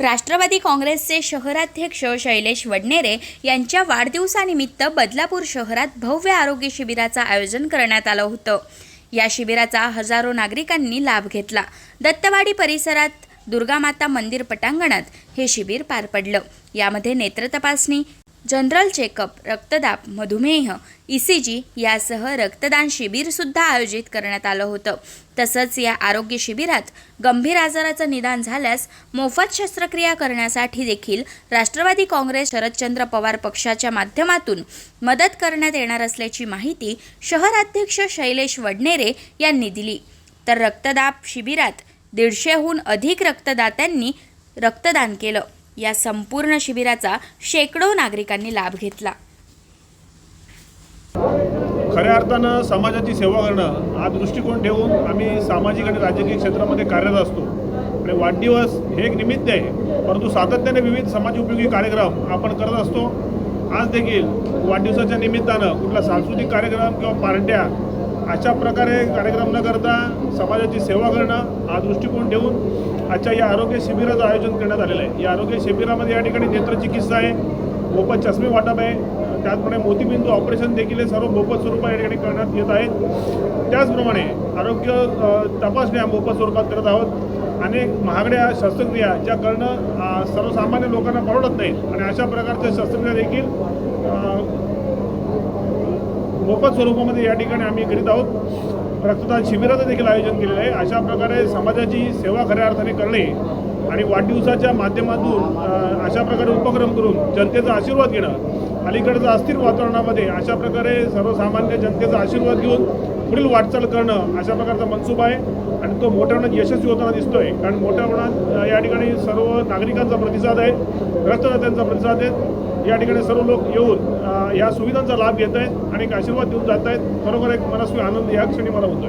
राष्ट्रवादी काँग्रेसचे शहराध्यक्ष शैलेश वडनेरे यांच्या वाढदिवसानिमित्त बदलापूर शहरात भव्य आरोग्य शिबिराचं आयोजन करण्यात आलं होतं. या शिबिराचा हजारो नागरिकांनी लाभ घेतला. दत्तवाडी परिसरात दुर्गामाता मंदिर पटांगणात हे शिबिर पार पडलं. यामध्ये नेत्र तपासणी जनरल चेकअप रक्तदाब मधुमेह ई सी जी यासह रक्तदान शिबिरसुद्धा आयोजित करण्यात आलं होतं. तसंच या आरोग्य शिबिरात गंभीर आजाराचं निदान झाल्यास मोफत शस्त्रक्रिया करण्यासाठी देखील राष्ट्रवादी काँग्रेस शरदचंद्र पवार पक्षाच्या माध्यमातून मदत करण्यात येणार असल्याची माहिती शहराध्यक्ष शैलेश वडनेरे यांनी दिली. तर रक्तदाब शिबिरात दीडशेहून अधिक रक्तदात्यांनी रक्तदान केलं. या संपूर्ण शिबिराचा शेकडो नागरिकांनी लाभ घेतला. खऱ्या अर्थानं समाजाची सेवा करणं हा दृष्टिकोन ठेवून आम्ही सामाजिक आणि राजकीय क्षेत्रामध्ये कार्यरत असतो. आणि वाढदिवस हे एक निमित्त आहे परंतु सातत्याने विविध समाजोपयोगी कार्यक्रम आपण करत असतो. आज देखील वाढदिवसाच्या निमित्तानं कुठला सांस्कृतिक कार्यक्रम किंवा पार्ट्या अशा प्रकारे कार्यक्रम न करता समाजाची सेवा करणं हा दृष्टिकोन ठेवून आजच्या या आरोग्य शिबिराचं आयोजन करण्यात आलेलं आहे. या आरोग्य शिबिरामध्ये या ठिकाणी नेत्रचिकित्सा आहे. मोफत चष्मे वाटप आहे. त्याचप्रमाणे मोतीबिंदू ऑपरेशन देखील हे सर्व मोफत स्वरूपात या ठिकाणी करण्यात येत आहेत. त्याचप्रमाणे आरोग्य तपासण्या मोफत स्वरूपात करत आहोत. अनेक महागड्या शस्त्रक्रिया ज्या करणं सर्वसामान्य लोकांना परवडत नाहीत. आणि अशा प्रकारच्या शस्त्रक्रिया देखील मोफत स्वरूपामध्ये या ठिकाणी आम्ही करीत आहोत. रक्तदान शिबिराचं देखील आयोजन केलेलं आहे. अशा प्रकारे समाजाची सेवा खऱ्या अर्थाने करणे आणि वाढदिवसाच्या माध्यमातून अशा प्रकारे उपक्रम करून जनतेचा आशीर्वाद घेणं अलीकडच्या अस्थिर वातावरणामध्ये अशा प्रकारे सर्वसामान्य जनतेचा आशीर्वाद घेऊन पुढील वाटचाल करणं अशा प्रकारचा मनसूबा आहे. आणि तो मोठ्या प्रमाणात यशस्वी होताना दिसतोय. कारण मोठ्या प्रमाणात या ठिकाणी सर्व नागरिकांचा प्रतिसाद आहे. रक्तदात्यांचा प्रतिसाद आहे. या ठिकाणी सर्व लोक येऊन या सुविधांचा लाभ घेत आहेत आणि एक आशीर्वाद देऊन जात आहेत खरोखर एक मनस्वी आनंद या क्षणी मला होतोय.